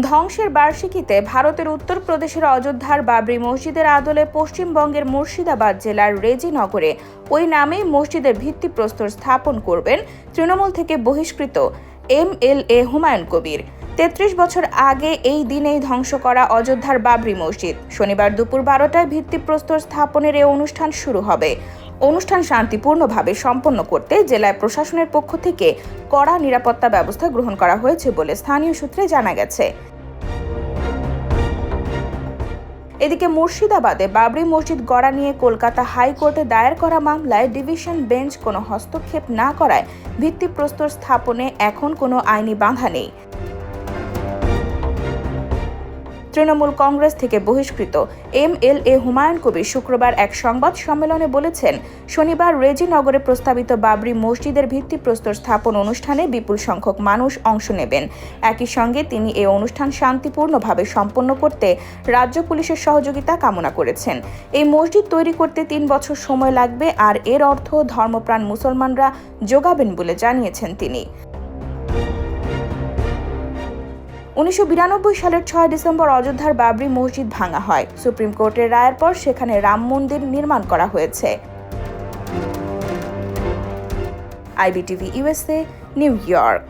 ধ্বংসের বার্ষিকীতে ভারতের উত্তরপ্রদেশের অযোধ্যার বাবরি মসজিদের আদলে পশ্চিমবঙ্গের মুর্শিদাবাদ জেলার রেজিনগরে ওই নামেই মসজিদের ভিত্তিপ্রস্তর স্থাপন করবেন তৃণমূল থেকে বহিষ্কৃত এম এল এ হুমায়ুন কবির। তেত্রিশ বছর আগে এই দিনেই ধ্বংস করা অযোধ্যার বাবরি মসজিদ। শনিবার দুপুর বারোটায় ভিত্তিপ্রস্তর স্থাপনের এ অনুষ্ঠান শুরু হবে। অনুষ্ঠান শান্তিপূর্ণভাবে সম্পন্ন করতে জেলায় প্রশাসনের পক্ষ থেকে কড়া নিরাপত্তা ব্যবস্থা গ্রহণ করা হয়েছে বলে স্থানীয় সূত্রে জানা গেছে। এদিকে মুর্শিদাবাদে বাবরি মসজিদ গড়া নিয়ে কলকাতা হাইকোর্টে দায়ের করা মামলায় ডিভিশন বেঞ্চ কোনো হস্তক্ষেপ না করায় ভিত্তিপ্রস্তর স্থাপনে এখন কোনো আইনি বাধা নেই। তৃণমূল কংগ্রেস থেকে বহিষ্কৃত এম এল এ হুমায়ুন কবির শুক্রবার এক সংবাদ সম্মেলনে বলেছেন, শনিবার রেজিনগরে প্রস্তাবিত বাবরি মসজিদের ভিত্তিপ্রস্তর স্থাপন অনুষ্ঠানে বিপুল সংখ্যক মানুষ অংশ নেবেন। একই সঙ্গে তিনি এ অনুষ্ঠান শান্তিপূর্ণভাবে সম্পন্ন করতে রাজ্য পুলিশের সহযোগিতা কামনা করেছেন। এই মসজিদ তৈরি করতে তিন বছর সময় লাগবে আর এর অর্থ ধর্মপ্রাণ মুসলমানরা যোগাবেন বলে জানিয়েছেন তিনি। উনিশশো বিরানব্বই সালের ছয় ডিসেম্বর অযোধ্যার বাবরি মসজিদ ভাঙা হয়। সুপ্রিম কোর্টের রায়ের পর সেখানে রাম মন্দির নির্মাণ করা হয়েছে। IBTV USA New York.